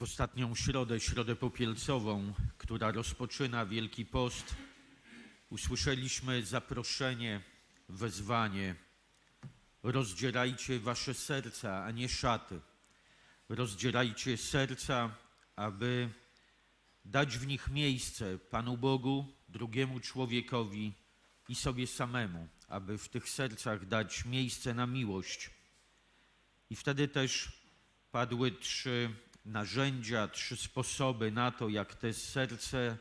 w ostatnią środę, środę popielcową, która rozpoczyna Wielki Post, usłyszeliśmy zaproszenie, wezwanie. Rozdzierajcie wasze serca, a nie szaty. Rozdzierajcie serca, aby dać w nich miejsce Panu Bogu, drugiemu człowiekowi i sobie samemu, aby w tych sercach dać miejsce na miłość. I wtedy też padły trzy narzędzia, trzy sposoby na to, jak te serce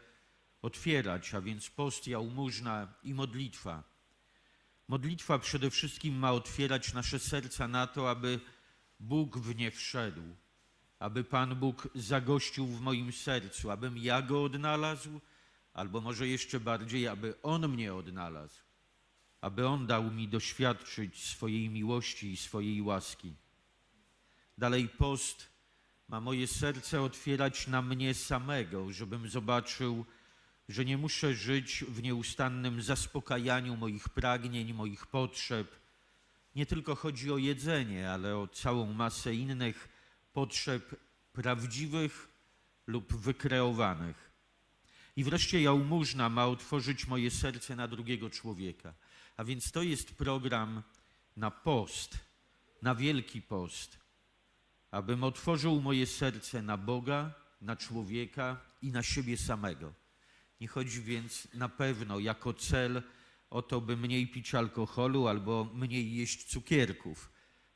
otwierać, a więc post, jałmużna i modlitwa. Modlitwa przede wszystkim ma otwierać nasze serca na to, aby Bóg w nie wszedł, aby Pan Bóg zagościł w moim sercu, abym ja go odnalazł, albo może jeszcze bardziej, aby On mnie odnalazł, aby On dał mi doświadczyć swojej miłości i swojej łaski. Dalej post ma moje serce otwierać na mnie samego, żebym zobaczył, że nie muszę żyć w nieustannym zaspokajaniu moich pragnień, moich potrzeb. Nie tylko chodzi o jedzenie, ale o całą masę innych potrzeb prawdziwych lub wykreowanych. I wreszcie jałmużna ma otworzyć moje serce na drugiego człowieka. A więc to jest program na post, na wielki post, abym otworzył moje serce na Boga, na człowieka i na siebie samego. Nie chodzi więc na pewno jako cel o to, by mniej pić alkoholu albo mniej jeść cukierków.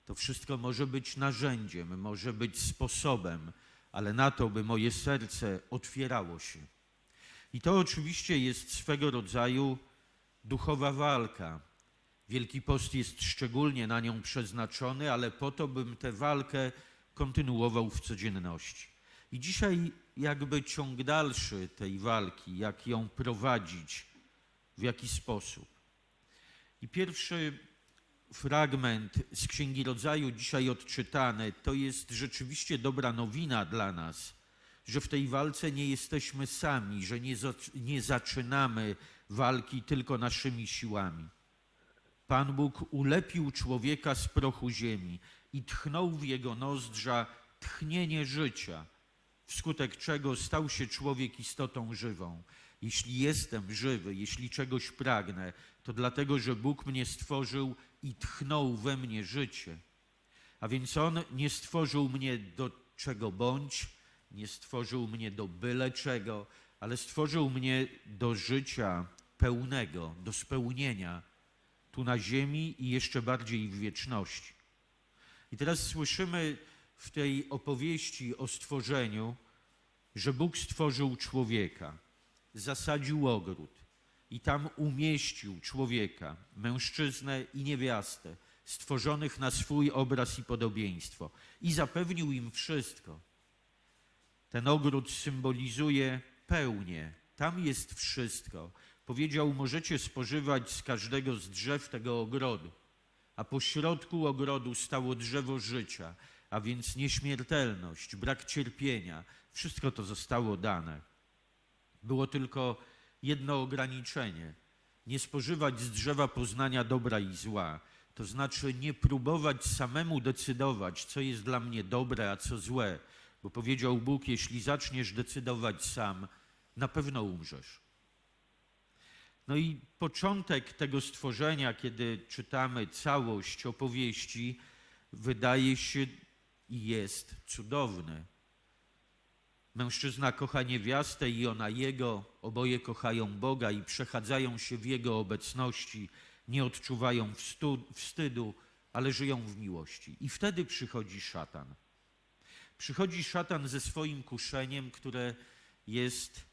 To wszystko może być narzędziem, może być sposobem, ale na to, by moje serce otwierało się. I to oczywiście jest swego rodzaju duchowa walka. Wielki Post jest szczególnie na nią przeznaczony, ale po to, bym tę walkę kontynuował w codzienności. I dzisiaj jakby ciąg dalszy tej walki, jak ją prowadzić, w jaki sposób. I pierwszy fragment z Księgi Rodzaju, dzisiaj odczytany, to jest rzeczywiście dobra nowina dla nas, że w tej walce nie jesteśmy sami, że nie, nie zaczynamy walki tylko naszymi siłami. Pan Bóg ulepił człowieka z prochu ziemi i tchnął w jego nozdrza tchnienie życia, wskutek czego stał się człowiek istotą żywą. Jeśli jestem żywy, jeśli czegoś pragnę, to dlatego, że Bóg mnie stworzył i tchnął we mnie życie. A więc On nie stworzył mnie do czego bądź, nie stworzył mnie do byle czego, ale stworzył mnie do życia pełnego, do spełnienia tu na ziemi i jeszcze bardziej w wieczności. I teraz słyszymy w tej opowieści o stworzeniu, że Bóg stworzył człowieka, zasadził ogród i tam umieścił człowieka, mężczyznę i niewiastę, stworzonych na swój obraz i podobieństwo, i zapewnił im wszystko. Ten ogród symbolizuje pełnię, tam jest wszystko. Powiedział: Możecie spożywać z każdego z drzew tego ogrodu, a po środku ogrodu stało drzewo życia, a więc nieśmiertelność, brak cierpienia. Wszystko to zostało dane. Było tylko jedno ograniczenie: nie spożywać z drzewa poznania dobra i zła. To znaczy nie próbować samemu decydować, co jest dla mnie dobre, a co złe, bo powiedział Bóg: Jeśli zaczniesz decydować sam, na pewno umrzesz. No i początek tego stworzenia, kiedy czytamy całość opowieści, wydaje się i jest cudowny. Mężczyzna kocha niewiastę i ona jego, oboje kochają Boga i przechadzają się w Jego obecności, nie odczuwają wstydu, ale żyją w miłości. I wtedy przychodzi szatan. Przychodzi szatan ze swoim kuszeniem, które jest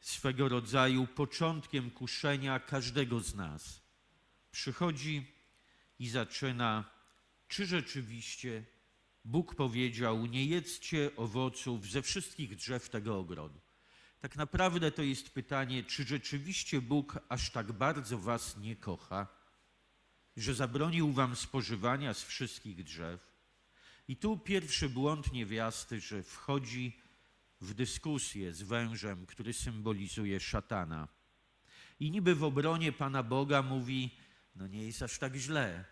swego rodzaju początkiem kuszenia każdego z nas. Przychodzi i zaczyna, czy rzeczywiście Bóg powiedział: Nie jedzcie owoców ze wszystkich drzew tego ogrodu. Tak naprawdę to jest pytanie, czy rzeczywiście Bóg aż tak bardzo was nie kocha, że zabronił wam spożywania z wszystkich drzew. I tu pierwszy błąd niewiasty, że wchodzi w dyskusję z wężem, który symbolizuje szatana. I niby w obronie Pana Boga mówi: No nie jest aż tak źle.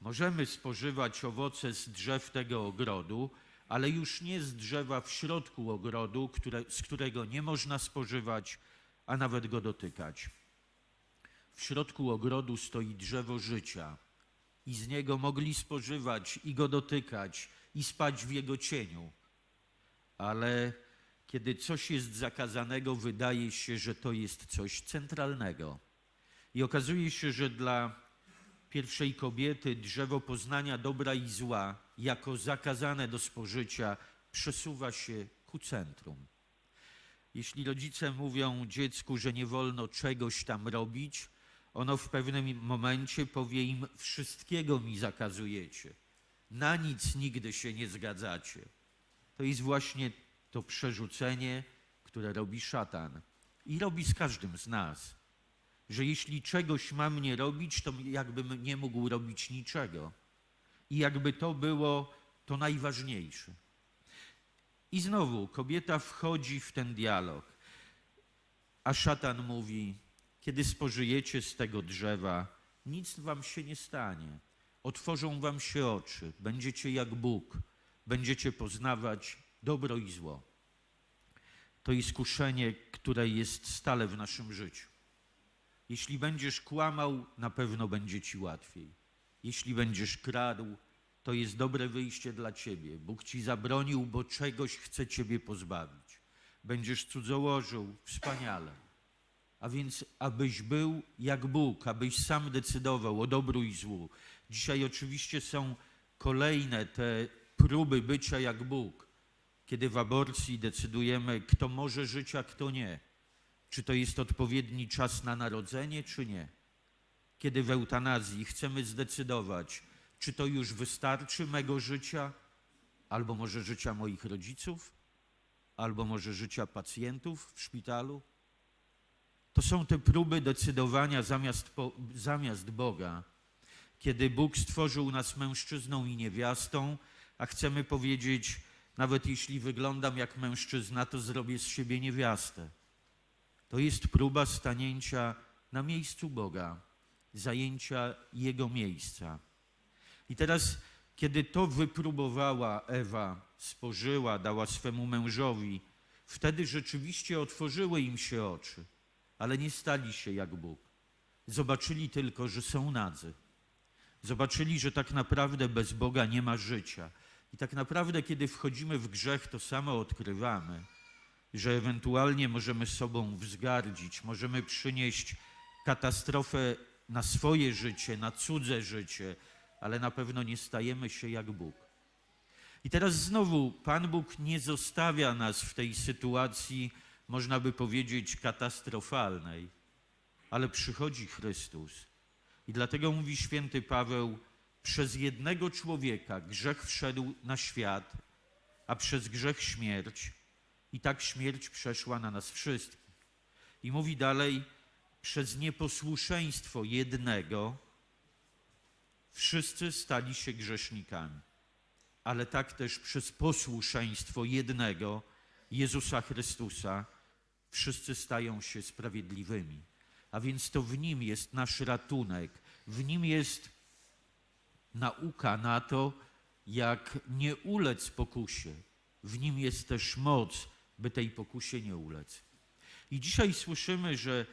Możemy spożywać owoce z drzew tego ogrodu, ale już nie z drzewa w środku ogrodu, które, z którego nie można spożywać, a nawet go dotykać. W środku ogrodu stoi drzewo życia i z niego mogli spożywać i go dotykać i spać w jego cieniu. Ale kiedy coś jest zakazanego, wydaje się, że to jest coś centralnego. I okazuje się, że dla pierwszej kobiety drzewo poznania dobra i zła, jako zakazane do spożycia, przesuwa się ku centrum. Jeśli rodzice mówią dziecku, że nie wolno czegoś tam robić, ono w pewnym momencie powie im: Wszystkiego mi zakazujecie. Na nic nigdy się nie zgadzacie. To jest właśnie to przerzucenie, które robi szatan. I robi z każdym z nas. Że jeśli czegoś mam nie robić, to jakbym nie mógł robić niczego. I jakby to było to najważniejsze. I znowu kobieta wchodzi w ten dialog, a szatan mówi: Kiedy spożyjecie z tego drzewa, nic wam się nie stanie. Otworzą wam się oczy, będziecie jak Bóg, będziecie poznawać dobro i zło. To jest kuszenie, które jest stale w naszym życiu. Jeśli będziesz kłamał, na pewno będzie ci łatwiej. Jeśli będziesz kradł, to jest dobre wyjście dla ciebie. Bóg ci zabronił, bo czegoś chce ciebie pozbawić. Będziesz cudzołożył, wspaniale. A więc, abyś był jak Bóg, abyś sam decydował o dobru i złu. Dzisiaj oczywiście są kolejne te próby bycia jak Bóg, kiedy w aborcji decydujemy, kto może żyć, a kto nie. Czy to jest odpowiedni czas na narodzenie, czy nie. Kiedy w eutanazji chcemy zdecydować, czy to już wystarczy mego życia, albo może życia moich rodziców, albo może życia pacjentów w szpitalu. To są te próby decydowania zamiast, po, zamiast Boga, kiedy Bóg stworzył nas mężczyzną i niewiastą, a chcemy powiedzieć, nawet jeśli wyglądam jak mężczyzna, to zrobię z siebie niewiastę. To jest próba stanięcia na miejscu Boga, zajęcia Jego miejsca. I teraz, kiedy to wypróbowała Ewa, spożyła, dała swemu mężowi, wtedy rzeczywiście otworzyły im się oczy, ale nie stali się jak Bóg. Zobaczyli tylko, że są nadzy. Zobaczyli, że tak naprawdę bez Boga nie ma życia. I tak naprawdę, kiedy wchodzimy w grzech, to samo odkrywamy, że ewentualnie możemy sobą wzgardzić, możemy przynieść katastrofę na swoje życie, na cudze życie, ale na pewno nie stajemy się jak Bóg. I teraz znowu Pan Bóg nie zostawia nas w tej sytuacji, można by powiedzieć, katastrofalnej, ale przychodzi Chrystus. I dlatego mówi święty Paweł, przez jednego człowieka grzech wszedł na świat, a przez grzech śmierć, i tak śmierć przeszła na nas wszystkich. I mówi dalej, przez nieposłuszeństwo jednego wszyscy stali się grzesznikami, ale tak też przez posłuszeństwo jednego Jezusa Chrystusa wszyscy stają się sprawiedliwymi. A więc to w nim jest nasz ratunek, w nim jest nauka na to, jak nie ulec pokusie. W nim jest też moc, by tej pokusie nie ulec. I dzisiaj słyszymy, że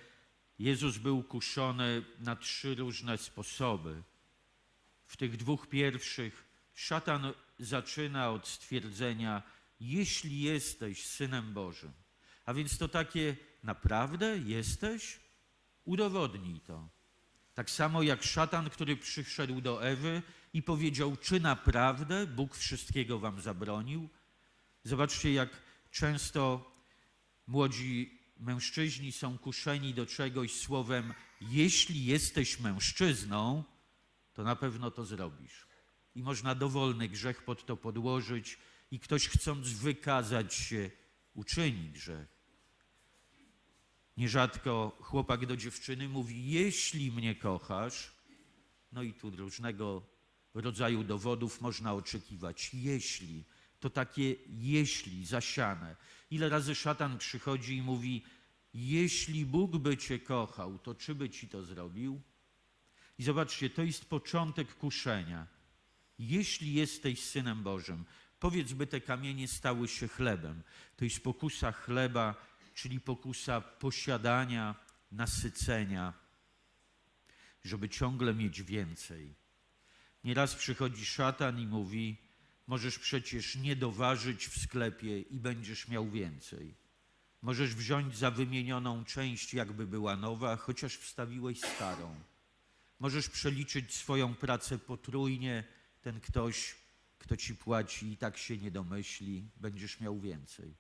Jezus był kuszony na trzy różne sposoby. W tych dwóch pierwszych szatan zaczyna od stwierdzenia: Jeśli jesteś synem Bożym. A więc to takie naprawdę jesteś? Udowodnij to. Tak samo jak szatan, który przyszedł do Ewy i powiedział: Czy naprawdę Bóg wszystkiego wam zabronił? Zobaczcie, jak często młodzi mężczyźni są kuszeni do czegoś słowem: Jeśli jesteś mężczyzną, to na pewno to zrobisz. I można dowolny grzech pod to podłożyć, i ktoś chcąc wykazać się, uczyni grzech. Nierzadko chłopak do dziewczyny mówi: Jeśli mnie kochasz, no i tu różnego rodzaju dowodów można oczekiwać. Jeśli, to takie jeśli zasiane. Ile razy szatan przychodzi i mówi: Jeśli Bóg by cię kochał, to czy by ci to zrobił? I zobaczcie, to jest początek kuszenia. Jeśli jesteś synem Bożym, Powiedz, by te kamienie stały się chlebem. To jest pokusa chleba, czyli pokusa posiadania, nasycenia, żeby ciągle mieć więcej. Nieraz przychodzi szatan i mówi: Możesz przecież nie doważyć w sklepie i będziesz miał więcej. Możesz wziąć za wymienioną część, jakby była nowa, chociaż wstawiłeś starą. Możesz przeliczyć swoją pracę potrójnie. Ten ktoś, kto ci płaci, i tak się nie domyśli, będziesz miał więcej.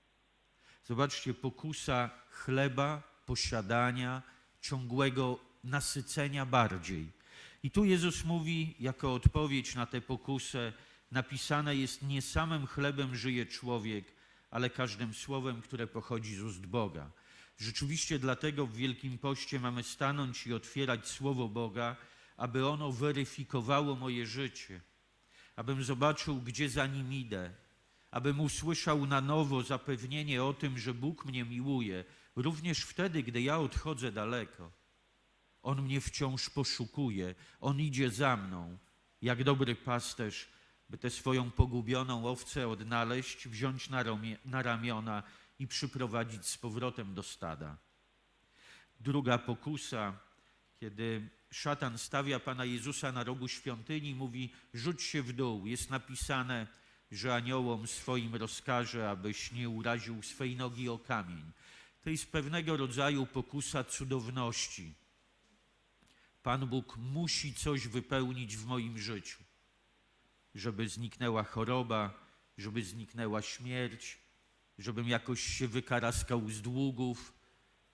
Zobaczcie, pokusa chleba, posiadania, ciągłego nasycenia bardziej. I tu Jezus mówi, jako odpowiedź na tę pokusę, napisane jest: Nie samym chlebem żyje człowiek, ale każdym słowem, które pochodzi z ust Boga. Rzeczywiście dlatego w Wielkim Poście mamy stanąć i otwierać Słowo Boga, aby ono weryfikowało moje życie, abym zobaczył, gdzie za nim idę, abym usłyszał na nowo zapewnienie o tym, że Bóg mnie miłuje, również wtedy, gdy ja odchodzę daleko. On mnie wciąż poszukuje, On idzie za mną, jak dobry pasterz, by tę swoją pogubioną owcę odnaleźć, wziąć na, romie, na ramiona i przyprowadzić z powrotem do stada. Druga pokusa, kiedy szatan stawia Pana Jezusa na rogu świątyni, mówi: rzuć się w dół. Jest napisane, że aniołom swoim rozkaże, abyś nie uraził swej nogi o kamień. To jest pewnego rodzaju pokusa cudowności. Pan Bóg musi coś wypełnić w moim życiu, żeby zniknęła choroba, żeby zniknęła śmierć, żebym jakoś się wykaraskał z długów,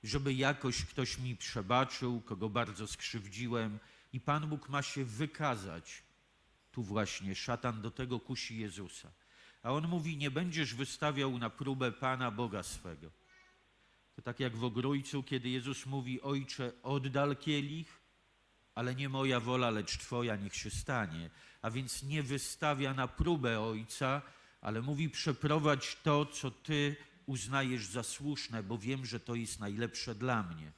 żeby jakoś ktoś mi przebaczył, kogo bardzo skrzywdziłem. I Pan Bóg ma się wykazać. Tu właśnie szatan do tego kusi Jezusa. A on mówi: Nie będziesz wystawiał na próbę Pana Boga swego. To tak jak w ogrójcu, kiedy Jezus mówi: Ojcze, oddal kielich, ale nie moja wola, lecz Twoja niech się stanie. A więc nie wystawia na próbę Ojca, ale mówi: Przeprowadź to, co Ty uznajesz za słuszne, bo wiem, że to jest najlepsze dla mnie.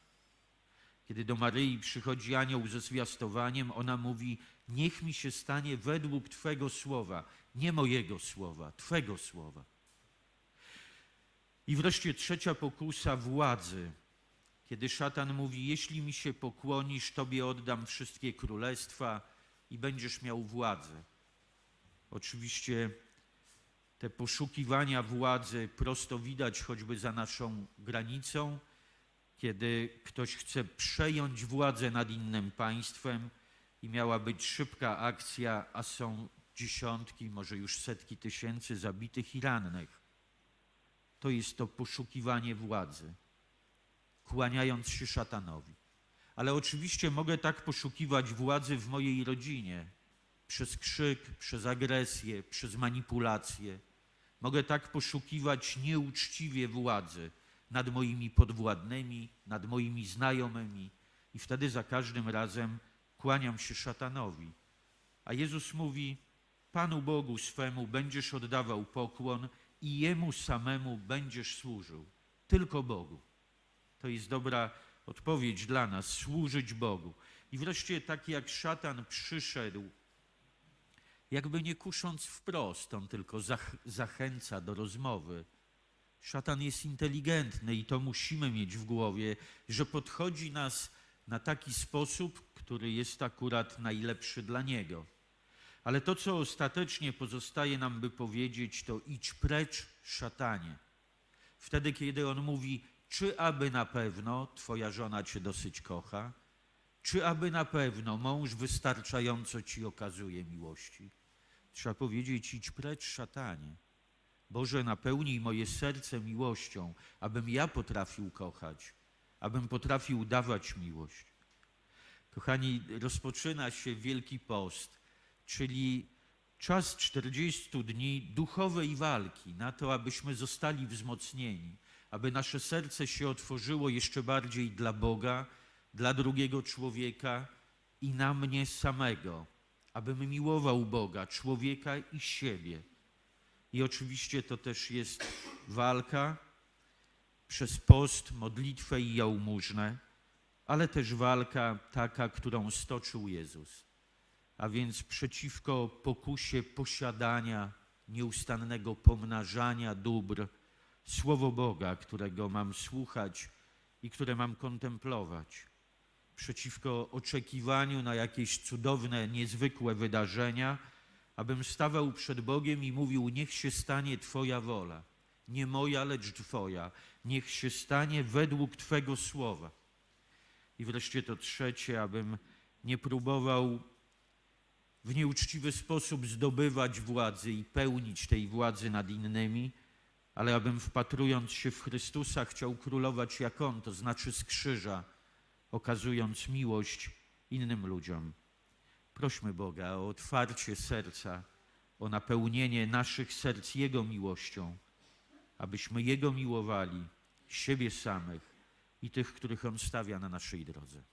Kiedy do Maryi przychodzi anioł ze zwiastowaniem, ona mówi: Niech mi się stanie według Twego słowa, nie mojego słowa, Twego słowa. I wreszcie trzecia pokusa władzy, kiedy szatan mówi: Jeśli mi się pokłonisz, Tobie oddam wszystkie królestwa i będziesz miał władzę. Oczywiście te poszukiwania władzy prosto widać choćby za naszą granicą, kiedy ktoś chce przejąć władzę nad innym państwem i miała być szybka akcja, a są dziesiątki, może już setki tysięcy zabitych i rannych. To jest to poszukiwanie władzy, kłaniając się szatanowi. Ale oczywiście mogę tak poszukiwać władzy w mojej rodzinie przez krzyk, przez agresję, przez manipulację. Mogę tak poszukiwać nieuczciwie władzy nad moimi podwładnymi, nad moimi znajomymi, i wtedy za każdym razem kłaniam się szatanowi. A Jezus mówi: Panu Bogu swemu będziesz oddawał pokłon i Jemu samemu będziesz służył. Tylko Bogu. To jest dobra odpowiedź dla nas służyć Bogu. I wreszcie, tak jak szatan przyszedł, jakby nie kusząc wprost, on tylko zach zachęca do rozmowy. Szatan jest inteligentny i to musimy mieć w głowie, że podchodzi nas na taki sposób, który jest akurat najlepszy dla niego. Ale to, co ostatecznie pozostaje nam, by powiedzieć, to idź precz, szatanie. Wtedy, kiedy on mówi, czy aby na pewno twoja żona cię dosyć kocha, czy aby na pewno mąż wystarczająco ci okazuje miłości. Trzeba powiedzieć, idź precz, szatanie. Boże, napełnij moje serce miłością, abym ja potrafił kochać, abym potrafił dawać miłość. Kochani, rozpoczyna się Wielki Post, czyli czas 40 dni duchowej walki na to, abyśmy zostali wzmocnieni, aby nasze serce się otworzyło jeszcze bardziej dla Boga, dla drugiego człowieka i na mnie samego, abym miłował Boga, człowieka i siebie. I oczywiście to też jest walka przez post, modlitwę i jałmużnę, ale też walka taka, którą stoczył Jezus. A więc przeciwko pokusie posiadania, nieustannego pomnażania dóbr, Słowo Boga, którego mam słuchać i które mam kontemplować, przeciwko oczekiwaniu na jakieś cudowne, niezwykłe wydarzenia, abym stawał przed Bogiem i mówił: Niech się stanie Twoja wola, nie moja, lecz Twoja, niech się stanie według Twego słowa. I wreszcie to trzecie, abym nie próbował w nieuczciwy sposób zdobywać władzy i pełnić tej władzy nad innymi, ale abym wpatrując się w Chrystusa chciał królować jak On, to znaczy z krzyża, okazując miłość innym ludziom. Prośmy Boga o otwarcie serca, o napełnienie naszych serc Jego miłością, abyśmy Jego miłowali, siebie samych i tych, których On stawia na naszej drodze.